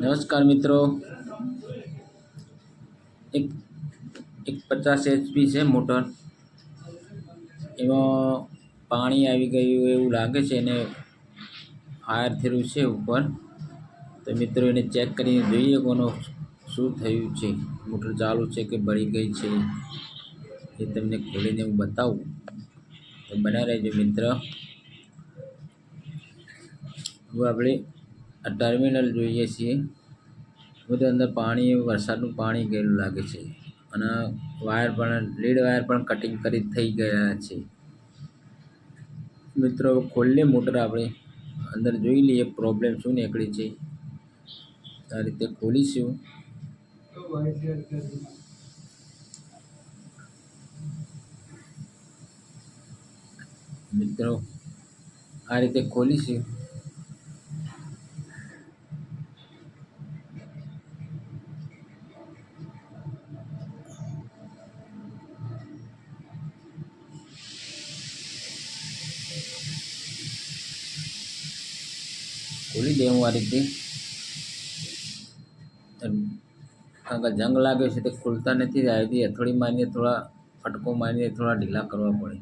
નમસ્કાર મિત્રો. એક એક પચાસ એચપી છે મોટર. એમાં પાણી આવી ગયું એવું લાગે છે એને ફાયર થયેલું છે ઉપર. તો મિત્રો એને ચેક કરીને જોઈએ કોનો શું થયું છે. મોટર ચાલુ છે કે બળી ગઈ છે એ તમને ખોલીને હું બતાવું. તો બના રહેજો મિત્ર. હવે આપણે ટર્મિનલ જોઈએ છીએ. બધું અંદર પાણી, વરસાદનું પાણી ગયેલું લાગે છે. અને વાયર પણ, લીડ વાયર પણ કટિંગ કરી થઈ ગયા છે. મિત્રો, ખોલીએ મોટર આપણે. અંદર જોઈ લઈએ, પ્રોબ્લેમ શું નીકળી છે. આ રીતે ખોલીશું. મિત્રો, આ રીતે ખોલીશું. ખોલી દે હું આ રીતે. કારણ કે જંગ લાગ્યો છે તે ખુલતા નથી, આ રીતે હથોડી મારીને થોડા ફટકો મારીને થોડા ઢીલા કરવા પડે.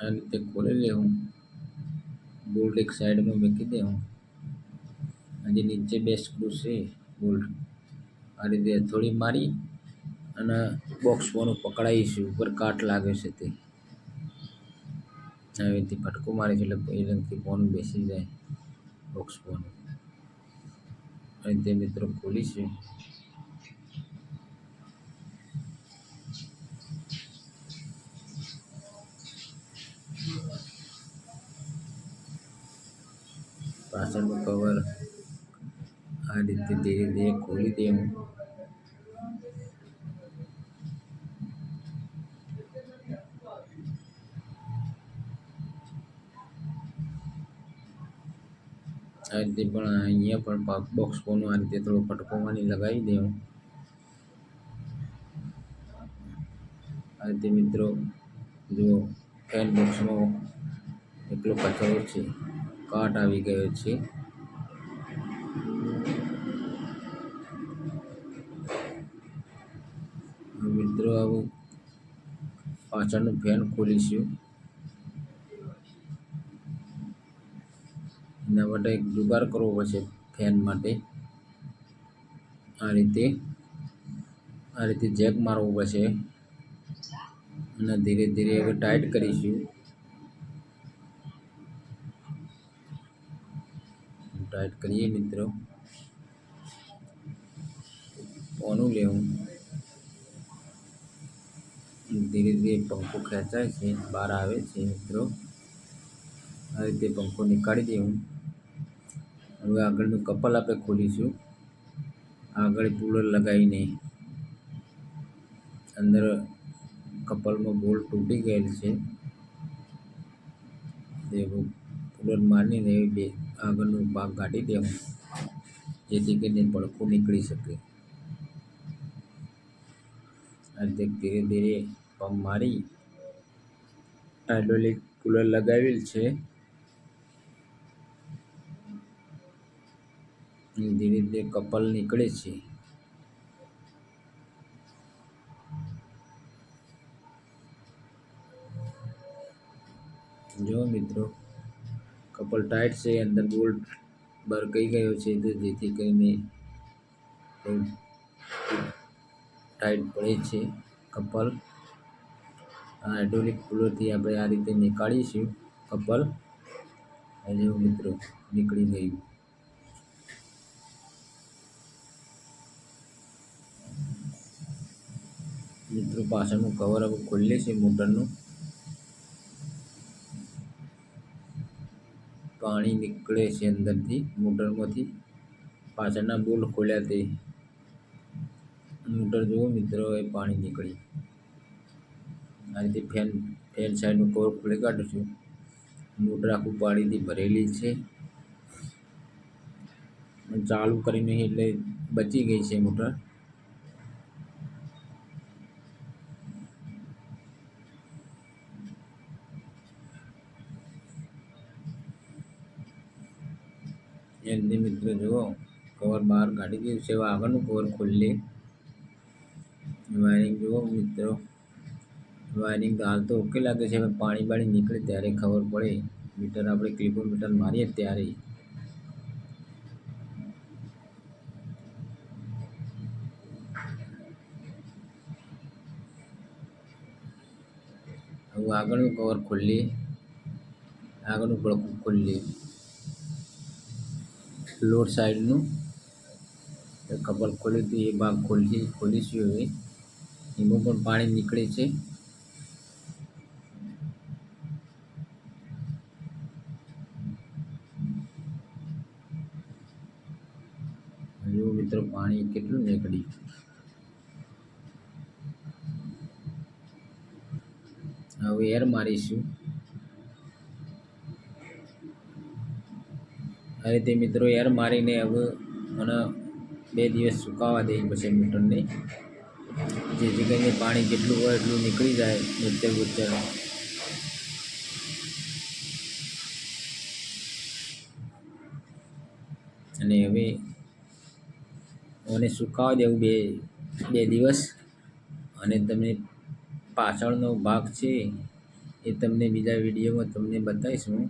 આ રીતે ખોલી લે હું બોલ્ટ એક સાઈડમાં મૂકી દે હું આજે નીચે બે સ્ક્રૂ છે બોલ્ટ આ રીતે થોડી મારી અને બોક્સ ફોનું પકડાવીશું ઉપર કાટ લાગે છે તે. આવી ફટકો મારે છે એટલે પહેલેથી ફોન બેસી જાય બોક્સ ફોન અને તે મિત્રો ખોલીશું. પાછળનું કવર આ રીતે ધીરે ધીરે ખોલી દેવું આ રીતે પણ અહીંયા પણ બોક્સ ફોનું આ રીતે થોડો ફટકો માની લગાવી દેવું. આ રીતે મિત્રો, જો ફેન બોક્સનો એટલો કચરો છે, કાટ આવી ગયો છે. મિત્રો પાછળનું ફેન ખોલીશું એના માટે એક જુગાર કરવો પડશે ફેન માટે. આ રીતે આ રીતે જેક મારવું પડશે. અને ધીરે ધીરે હવે ટાઈટ કરીશું. ટાઈટ કરીએ મિત્રો. કોનું લેવું. ધીરે ધીરે પંખો ખેંચાય છે, બહાર આવે છે મિત્રો. આ રીતે પંખો નીકાળી દેવું હવે આગળનું કપલ આપણે ખોલીશું. આગળ કુલર લગાવીને અંદર કપલમાં બોલ તૂટી ગયેલ છે. તે કુલર મારીને બે આગળનો ભાગ કાઢી દેવું જેથી કરીને પડખું નીકળી શકે. રીતે ધીરે ધીરે પંપ મારી હાઇડ્રોલિક કુલર લગાવેલ છે. ધીરે ધીરે કપલ નીકળે છે. જો મિત્રો, કપલ ટાઈટ છે, અંદર બોલ્ટ બહાર કહી ગયો છે, તો જેથી કરીને ટાઈટ પડે છે કપલ. હાઇડ્રોલિક કુલરથી આપણે આ રીતે નીકાળીશું કપલ. અને મિત્રો નીકળી ગયું. મિત્રો પાછળનું કવર હવે ખોલીએ છીએ મોટરનું. પાણી નીકળે છે અંદરથી મોટરમાંથી. પાછળના બોલ ખોલ્યા તે. મોટર જુઓ મિત્રો, એ પાણી નીકળી આ રીતે ફેન ફેન સાઈડનું કવર ખોલી કાઢું છું. મોટર આખું પાણીથી ભરેલી છે. ચાલુ કરી નહીં એટલે બચી ગઈ છે મોટર. એમની મિત્રો, જુઓ. કવર બહાર કાઢી દીધું છે. આગળનું કવર ખોલી વાયરિંગ જુઓ મિત્રો. વાયરિંગ તો હાલ તો ઓકે લાગે છે હવે પાણી બાણી નીકળે ત્યારે ખબર પડે. મીટર આપણે ક્લિપો મીટર મારીએ ત્યારે. હવે આગળનું કવર ખોલીએ. આગળનું પડખું ખોલીએ. લોડ સાઈડનું કપલ ખોલી હતું, એ ભાગ ખોલી ખોલીશું હવે. એમાં પણ પાણી નીકળે છે. જો મિત્રો પાણી કેટલું નીકળ્યું હવે એર મારીશું. આ રીતે મિત્રો એર મારીને હવે મને બે દિવસ સુકાવા દે પછી મીટરને. જેથી જગ્યાએ પાણી જેટલું હોય એટલું નીકળી જાય નૃત્ય બોતેર અને હવે મને સુકાવા દેવું બે બે દિવસ. અને તમને પાછળનો ભાગ છે એ તમને બીજા વિડીયોમાં તમને બતાવીશ હું.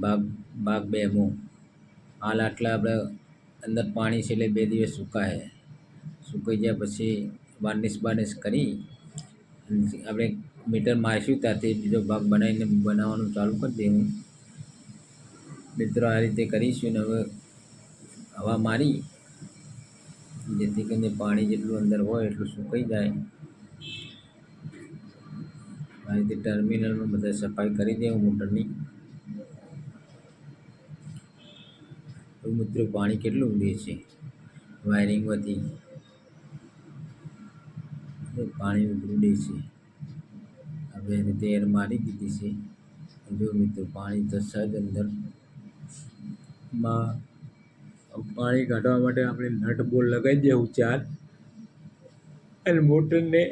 ભાગ ભાગ બેમો હાલ આટલા આપણે અંદર પાણી છે એટલે બે દિવસ સુકાય. સુકાઈ જાય પછી બાર્નિશ બાર્નિશ કરી આપણે મીટર મારીશું ત્યાંથી બીજો ભાગ બનાવીને બનાવવાનું ચાલુ કરી દેવું. મિત્રો આ રીતે કરીશું ને હવે હવા મારી, જેથી કરીને પાણી જેટલું અંદર હોય એટલું સુકાઈ જાય. આ રીતે ટર્મિનલમાં બધા સફાઈ કરી દેવું મોટરની. મિત્રો પાણી કેટલું ઉડે છે? વાયરિંગમાંથી પાણી ઉડે છે. હવે એને તેર મારી દીધી છે. જો મિત્રો, પાણી તો સહજ અંદરમાં પાણી કાઢવા માટે આપણે નટ બોલ લગાવી દેવું ચાર અને મોટરને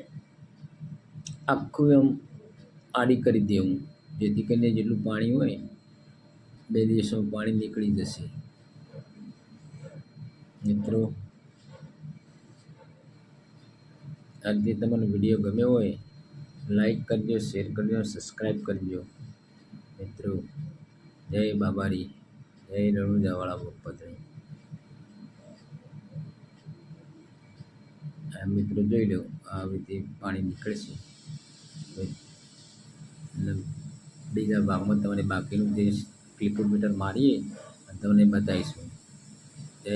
આખું એમ આડી કરી દેવું. જેથી કરીને જેટલું પાણી હોય, બે દિવસમાં પાણી નીકળી જશે. મિત્રો આ તમને વીડિયો ગમ્યો હોય, લાઈક કરજો, શેર કરજો, સબસ્ક્રાઈબ કરજો. મિત્રો, જય બાબારી, જય રણુજાવાળા બપ્પતણી આ મિત્રો જોઈ લો, આ રીતે પાણી નીકળશે. બીજા ભાગમાં તમને બાકીનું જે ક્લિપોમીટર મારીએ, તમને બતાવીશું. જય